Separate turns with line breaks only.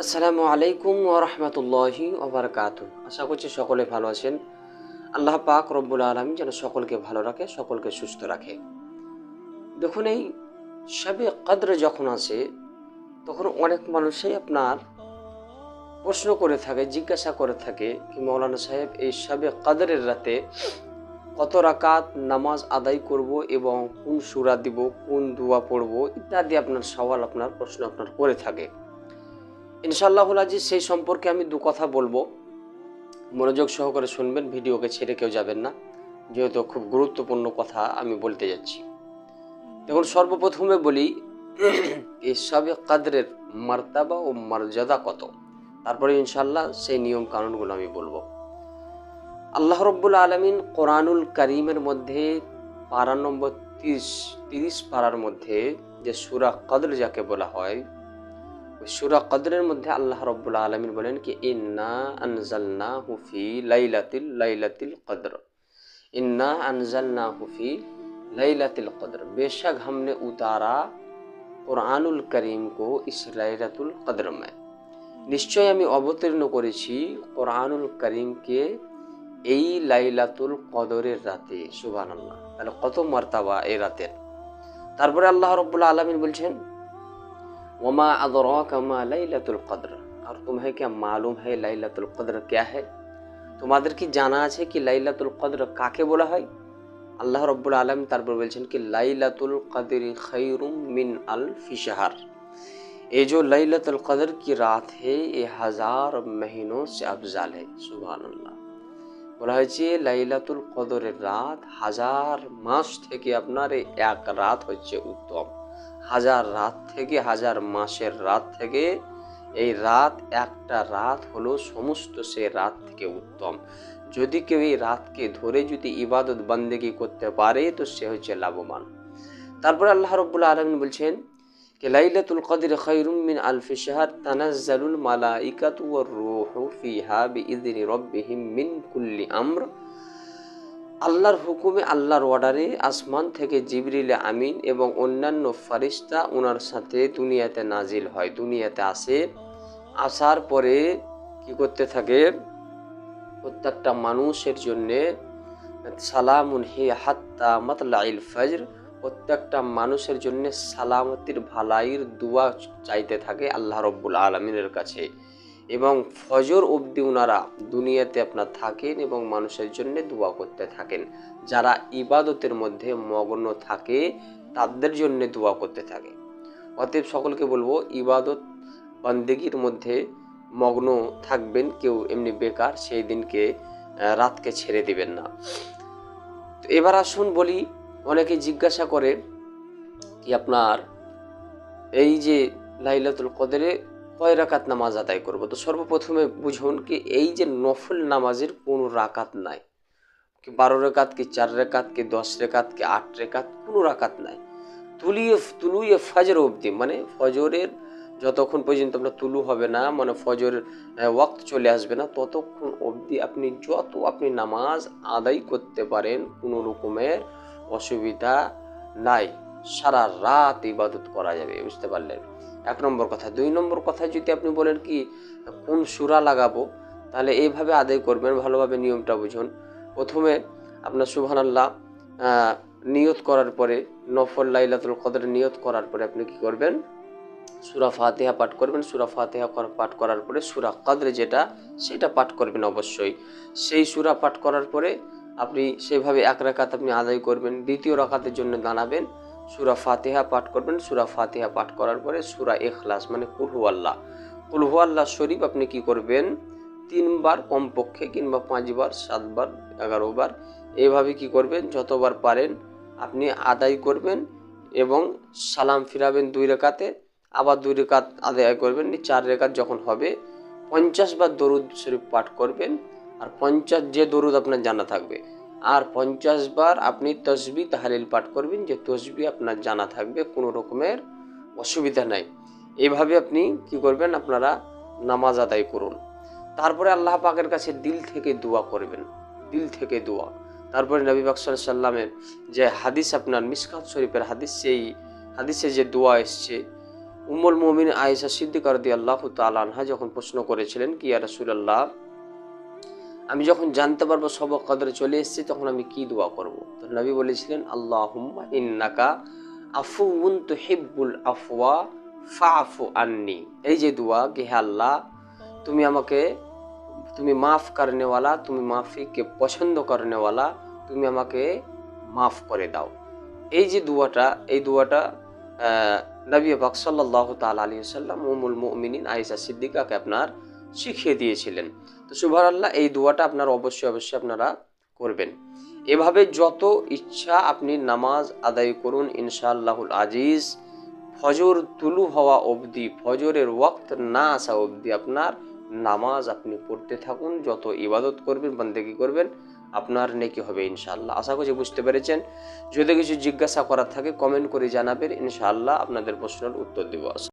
আসসালামু আলাইকুম ওরহমতুল্লাহি ওবরকাত আশা করছি সকলে ভালো আছেন। আল্লাহ পাক রব্বুল আলমী যেন সকলকে ভালো রাখে, সকলকে সুস্থ রাখে। দেখুন, এই সবে কদ্র যখন আসে, তখন অনেক মানুষই আপনার প্রশ্ন করে থাকে, জিজ্ঞাসা করে থাকে কি মৌলানা সাহেব, এই সবে কদরের রাতে কত রাকাত নামাজ আদায় করব এবং কোন সুরা দিব, কোন দোয়া পড়ব ইত্যাদি আপনার সওয়াল, আপনার প্রশ্ন আপনার করে থাকে। ইনশাআল্লাহ আজিজ, সেই সম্পর্কে আমি দু কথা বলব। মনোযোগ সহকারে শুনবেন, ভিডিওকে ছেড়ে কেউ যাবেন না। যেহেতু খুব গুরুত্বপূর্ণ কথা আমি বলতে যাচ্ছি। দেখুন, সর্বপ্রথমে বলি, এই সবে কাদরের মার্তাবা ও মর্যাদা কত? তারপরে ইনশাল্লাহ সেই নিয়ম কানুনগুলো আমি বলব। আল্লাহ রব্বুল আলমিন কোরআনুল করিমের মধ্যে পারা নম্বর তিরিশ তিরিশ পাড়ার মধ্যে যে সুরা কদর যাকে বলা হয় সুরা কদরের মধ্যে আল্লাহ রব্বুল আলমিন বলেন কি ইন্না আনজালনা হুফি লাইলাতিল লাইলাতিল কদর इन्ना अनजलना हुफी लैलतुल कद्र बेशक हमने उतारा কোরআনুল করিম কো ইস লাইলাতুল কদর में নিশ্চয় আমি অবতীর্ণ করেছি কোরআনুল করিমকে এই লাইলাতুল কদরের রাতে সুবহানাল্লাহ তাহলে কত মর্তাবা এই রাতের তারপরে আল্লাহ রব্বুল আলমিন বলছেন وما ادراک ما لیلۃ القدر۔ اور تمہیں کیا معلوم ہے لیلۃ القدر کیا ہے؟ তোমাদের কি জানা আছে কি লাইলাতুল কদর কাকে বলা হয় আল্লাহ রব্বুল আলম তারপর বলছেন কি লাইলাতুল قدر خیرم من الف شہر۔ یہ جو للت القدر کی رات ہے یہ ہزار مہینوں سے افضل ہے۔ سبحان اللہ বলা হয়েছে লাইলাতুল কদরের রাত হাজার মাস থেকে আপনার এক রাত হচ্ছে উত্তম হাজার রাত থেকে হাজার মাসের রাত থেকে, এই রাত একটা রাত হলো সমস্ত সে রাত থেকে উত্তম। যদি কেউ এই রাতকে ধরে যদি ইবাদত বন্দেগি করতে পারে, তো সে হচ্ছে লাভবান। তারপরে আল্লাহ রব্বুল আলমিন বলছেন कि লাইলাতুল কদর খৈরুম মিন আলফি শাহর তানাজ্জালুল মালাইকাতু ওয়ার রূহু ফিহা বিইذনি রাব্বিহিম মিন কুল্লি আমর। আল্লাহর হুকুমে, আল্লাহর অর্ডারে আসমান থেকে জিবরিল, আমিন এবং অন্যান্য ফারিস্তা ওনার সাথে দুনিয়াতে নাজিল হয়। দুনিয়াতে আসে, আসার পরে কি করতে থাকে? প্রত্যেকটা মানুষের জন্যে সালামুন হি হাত্তা মাতলাইল ফজর। প্রত্যেকটা মানুষের জন্য সালামতির ভালাইয়ের দোয়া চাইতে থাকে আল্লাহ রব্বুল আলমিনের কাছে। এবং ফজর অবধি ওনারা দুনিয়াতে আপনার থাকেন এবং মানুষের জন্য দোয়া করতে থাকেন। যারা ইবাদতের মধ্যে মগ্ন থাকে, তাদের জন্য দোয়া করতে থাকে। অতএব সকলকে বলব, ইবাদত বন্দেগির মধ্যে মগ্ন থাকবেন কেউ এমনি বেকার, সেই দিনকে রাতকে ছেড়ে দিবেন না। তো এবার আসুন বলি, অনেকে জিজ্ঞাসা করে কি আপনার এই যে লাইলাতুল কদরে কয় রাকাত নামাজ আদায় করব। তো সর্বপ্রথমে বুঝুন কি, এই যে নফল নামাজের কোনো রাকাত নাই। কি বারো রেকাত, কি চার রেকাত, কি দশ রেকাত, কি আট রেকাত, কোনো রাকাত নাই। তুলিয়ে তুলুয়ে ফজর অবধি মানে ফজরের যতক্ষণ পর্যন্ত আপনার তুলু হবে না মানে ফজর ওয়াক্ত চলে আসবে না, ততক্ষণ অবধি আপনি যত আপনি নামাজ আদায় করতে পারেন, কোনো রকমের অসুবিধা নাই। সারা রাত ইবাদত করা যাবে, বুঝতে পারলেন? এক নম্বর কথা। দুই নম্বর কথা যদি আপনি বলেন কি, কোন সুরা লাগাবো, তাহলে এইভাবে আদায় করবেন, ভালোভাবে নিয়মটা বুঝুন। প্রথমে আপনার সুবহান আল্লাহ নিয়ত করার পরে, নফল লাইলাতুল কদর নিয়ত করার পরে আপনি কি করবেন? সুরা ফাতেহা পাঠ করবেন। সুরা ফাতেহা পাঠ করার পরে সুরা কদরে যেটা, সেটা পাঠ করবেন অবশ্যই। সেই সুরা পাঠ করার পরে আপনি সেভাবে এক রাকাত আপনি আদায় করবেন, দ্বিতীয় রাকাতের জন্য দাঁড়াবেন। সুরা ফাতেহা পাঠ করবেন। সুরা ফাতেহা পাঠ করার পরে সুরা এখলাস মানে কুলহু আল্লাহ। কুলহু আল্লাহ শরীফ আপনি কি করবেন? তিনবার কমপক্ষে কিংবা পাঁচবার, সাতবার, এগারোবার এইভাবে কি করবেন? যতবার পারেন আপনি আদায় করবেন এবং সালাম ফিরাবেন দুই রেখাতে, আবার দুই রেখাত আদায় করবেন চার রেখাত যখন হবে, পঞ্চাশ বার দরুদ শরীফ পাঠ করবেন। আর পঞ্চাশ যে দরুদ আপনার জানা থাকবে আর পঞ্চাশ বার আপনি তসবি তাহালিল পাঠ করবেন যে তসবি আপনার জানা থাকবে, কোনো রকমের অসুবিধা নাই। এইভাবে আপনি কি করবেন? আপনারা নামাজ আদায় করুন। তারপরে আল্লাহ পাকের কাছে দিল থেকে দোয়া করবেন। দিল থেকে দোয়া। তারপরে নবী বাকসাল সাল্লামের যে হাদিস আপনার মিসকাত শরীফের হাদিস, সেই হাদিসে যে দোয়া এসছে, উম্মুল মুমিন আয়েশা সিদ্দিক রদি আল্লাহ তালানহা যখন প্রশ্ন করেছিলেন, কি আর রাসূলুল্লাহ? আমি যখন জানতে পারব সব কদরে চলে এসেছি, তখন আমি কি দোয়া করব? তো নবী বলেছিলেন, আল্লাহুম্মা ইন্নাকা আফুউন তুহিব্বুল আফওয়া ফাফু আন্নি। এই যে দোয়া কি হে আল্লাহ, তুমি আমাকে, তুমি মাফ করনেওয়ালা, তুমি মাফিকে পছন্দ করনেওয়ালা, তুমি আমাকে মাফ করে দাও। এই যে দুয়াটা, এই দুয়াটা নবী পাক সাল্লাহ তাল আলী সাল্লাম উমুল মুমিনিন আয়েশা সিদ্দিকাকে আপনার শিখিয়ে দিয়েছিলেন। তো সুভার আল্লাহ এই দুয়াটা আপনার অবশ্যই অবশ্যই আপনারা করবেন। এভাবে যত ইচ্ছা আপনি নামাজ আদায় করুন, ইনশাআল্লাহুল আজিজ। ফজর তুলু হওয়া অবধি, ফজরের ওয়াক্ত না আসা অবধি আপনার নামাজ আপনি পড়তে থাকুন। যত ইবাদত করবেন, বন্দেগি করবেন, আপনার নেকি হবে ইনশাআল্লাহ। আশা করছি বুঝতে পেরেছেন। যদি কিছু জিজ্ঞাসা করার থাকে কমেন্ট করে জানাবেন। ইনশাআল্লাহ আপনাদের প্রশ্নের উত্তর দেবো।